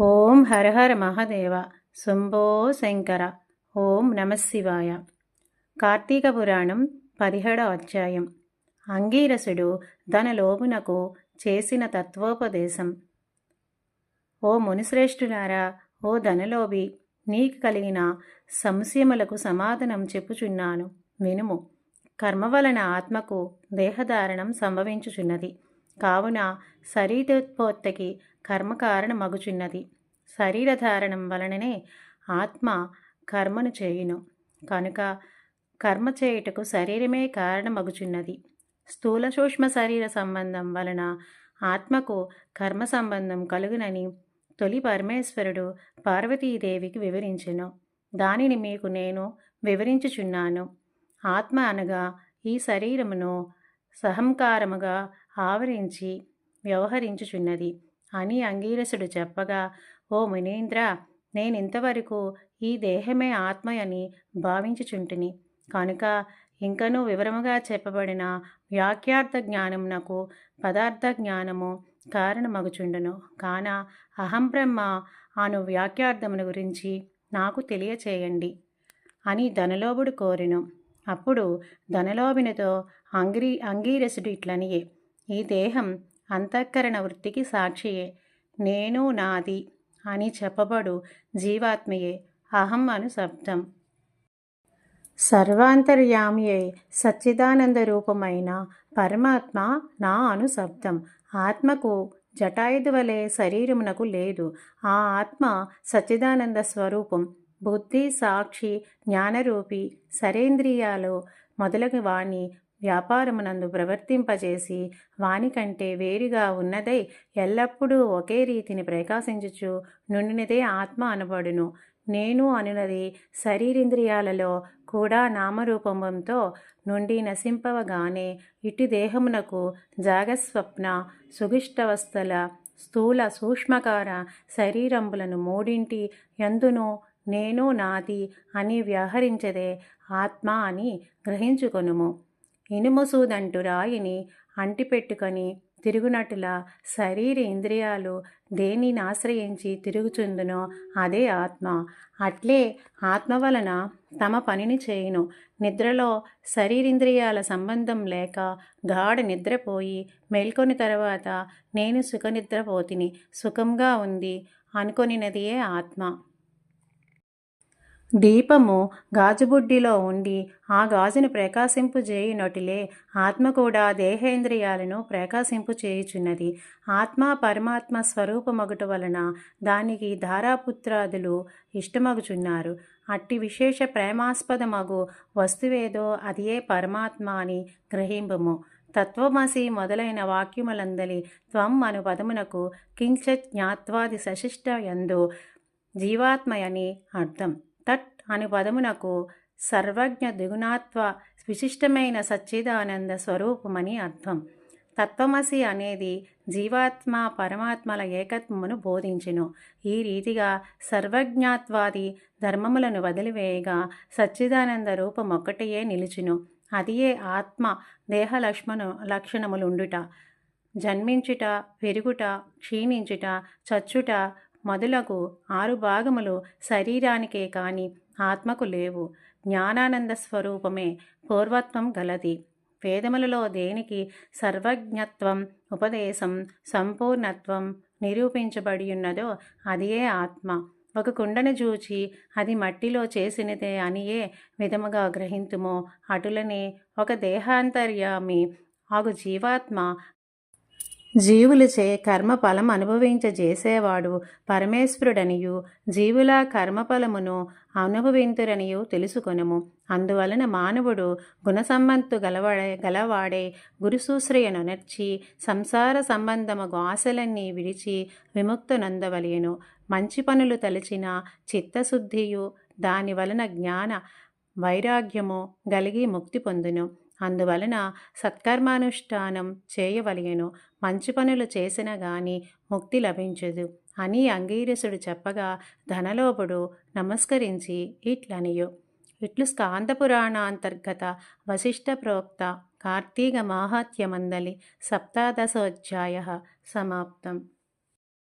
ఓం హరహర మహాదేవ శంభో శంకర. ఓం నమశివాయ కార్తీక పురాణం పదిహేడ అధ్యాయం. అంగీరసుడు తన లోపునకు చేసిన తత్వోపదేశం. ఓ మునిశ్రేష్ఠులారా ఓ ధనలోభి నీకు కలిగిన సంశయములకు సమాధానం చెప్పుచున్నాను. వినుము. కర్మ వలన ఆత్మకు దేహధారణం సంభవించుచున్నది. కావున శరీరోత్పత్తికి కర్మ కారణమగుచున్నది శరీరధారణం వలననే ఆత్మ కర్మను చేయును. కనుక కర్మ చేయుటకు శరీరమే కారణమగుచున్నది స్థూల సూక్ష్మ శరీర సంబంధం వలన ఆత్మకు కర్మ సంబంధం కలుగునని తొలి పరమేశ్వరుడు పార్వతీదేవికి వివరించెను. దానిని మీకు నేను వివరించుచున్నాను. ఆత్మ అనగా ఈ శరీరమును సహంకారముగా ఆవరించి వ్యవహరించుచున్నది. అని అంగీరసుడు చెప్పగా ఓ మునీంద్ర నేనింతవరకు ఈ దేహమే ఆత్మయని భావించుచుంటిని. కనుక ఇంకనూ వివరముగా చెప్పబడిన వ్యాఖ్యార్థ జ్ఞానం నాకు పదార్థ జ్ఞానము కారణమగుచుండును. కాన అహం బ్రహ్మ అను వ్యాఖ్యార్థమును గురించి నాకు తెలియచేయండి అని ధనలోభుడు కోరెను. అప్పుడు ధనలోబినితో అంగిరి అంగీరసుడు ఇట్లనియే ఈ దేహం అంతఃకరణ వృత్తికి సాక్షియే. నేను నాది అని చెప్పబడు జీవాత్మయే అహం అను శబ్దం. సర్వాంతర్యామియే సచ్చిదానంద రూపమైన పరమాత్మ నా అను శబ్దం. ఆత్మకు జటాయుధ వలె శరీరమునకు లేదు. ఆ ఆత్మ సచ్చిదానంద స్వరూపం. బుద్ధి సాక్షి జ్ఞానరూపి సరేంద్రియాలు మొదలగు వాణి వ్యాపారమునందు ప్రవర్తింపజేసి వానికంటే వేరుగా ఉన్నదై ఎల్లప్పుడూ ఒకే రీతిని ప్రకాశించుచు నుండినదే ఆత్మ అనబడును. నేను అనునది శరీరింద్రియాలలో కూడా నామరూపంతో నుండి నశింపవగానే ఇటు దేహమునకు జాగస్వప్న సుగిష్టవస్థల స్థూల సూక్ష్మకార శరీరంబులను మూడింటి ఎందును నేను నాది అని వ్యవహరించదే ఆత్మ అని గ్రహించుకొనుము. ఇనుమసూదంటు రాయిని అంటిపెట్టుకొని తిరుగునట్టులా శరీర ఇంద్రియాలు దేనిని ఆశ్రయించి తిరుగుచుందునో అదే ఆత్మ. అట్లే ఆత్మ వలన తమ పనిని చేయును. నిద్రలో శరీరింద్రియాల సంబంధం లేక గాఢ నిద్రపోయి మేల్కొని తర్వాత నేను సుఖనిద్రపోతిని సుఖంగా ఉంది అనుకొనినదియే ఆత్మ. దీపము గాజుబుడ్డిలో ఉండి ఆ గాజును ప్రకాశింపు చేయునటిలే ఆత్మ కూడా దేహేంద్రియాలను ప్రకాశింపు చేయుచున్నది. ఆత్మ పరమాత్మ స్వరూపమగుట వలన దానికి ధారాపుత్రాదులు ఇష్టమగుచున్నారు. అట్టి విశేష ప్రేమాస్పదమగు వస్తువేదో అదియే పరమాత్మ అని గ్రహింపము. తత్వమసి మొదలైన వాక్యములందలి త్వం అను పదమునకు కించత్ జ్ఞాత్వాది సశిష్ట ఎందు జీవాత్మయని అర్థం. తట్ అను పదమునకు సర్వజ్ఞ దిగుణాత్వ విశిష్టమైన సచ్చిదానంద స్వరూపమని అర్థం. తత్వమసి అనేది జీవాత్మ పరమాత్మల ఏకత్వమును బోధించును. ఈ రీతిగా సర్వజ్ఞాత్వాది ధర్మములను వదిలివేయగా సచ్చిదానంద రూపం ఒక్కటియే నిలిచును. అదియే ఆత్మ దేహ లక్ష్మణు లక్షణములుండుట. జన్మించుట పెరుగుట క్షీణించుట చచ్చుట మొదలగు ఆరు భాగములు శరీరానికే కాని ఆత్మకు లేవు. జ్ఞానానంద స్వరూపమే పూర్వత్వం గలది. వేదములలో దేనికి సర్వజ్ఞత్వం ఉపదేశం సంపూర్ణత్వం నిరూపించబడి ఉన్నదో అదియే ఆత్మ. ఒక కుండను చూచి అది మట్టిలో చేసినదే అనియే విధముగా గ్రహింతుమో అటులనే ఒక దేహాంతర్యామి ఆగు జీవాత్మ జీవులచే కర్మఫలం అనుభవించజేసేవాడు పరమేశ్వరుడనియు. జీవుల కర్మఫలమును అనుభవింతురనియు తెలుసుకొనము. అందువలన మానవుడు గుణసంబంతు గలవాడే గలవాడే గురుసూశ్రయనొనర్చి సంసార సంబంధము ఆశలన్నీ విడిచి విముక్తునందవలయను మంచి పనులు తలచిన చిత్తశుద్ధియు దాని వలన జ్ఞాన వైరాగ్యము గలిగి ముక్తి పొందును. అందువలన సత్కర్మానుష్ఠానం చేయవలయను మంచి పనులు చేసినా గాని ముక్తి లభించదు అని అంగీరసుడు చెప్పగా ధనలోపుడు నమస్కరించి ఇట్లనియు. ఇట్లు స్కాంద పురాణాంతర్గత వశిష్ఠ ప్రోక్త కార్తీక మాహాత్యమందలి సప్తాదశోధ్యాయ సమాప్తం.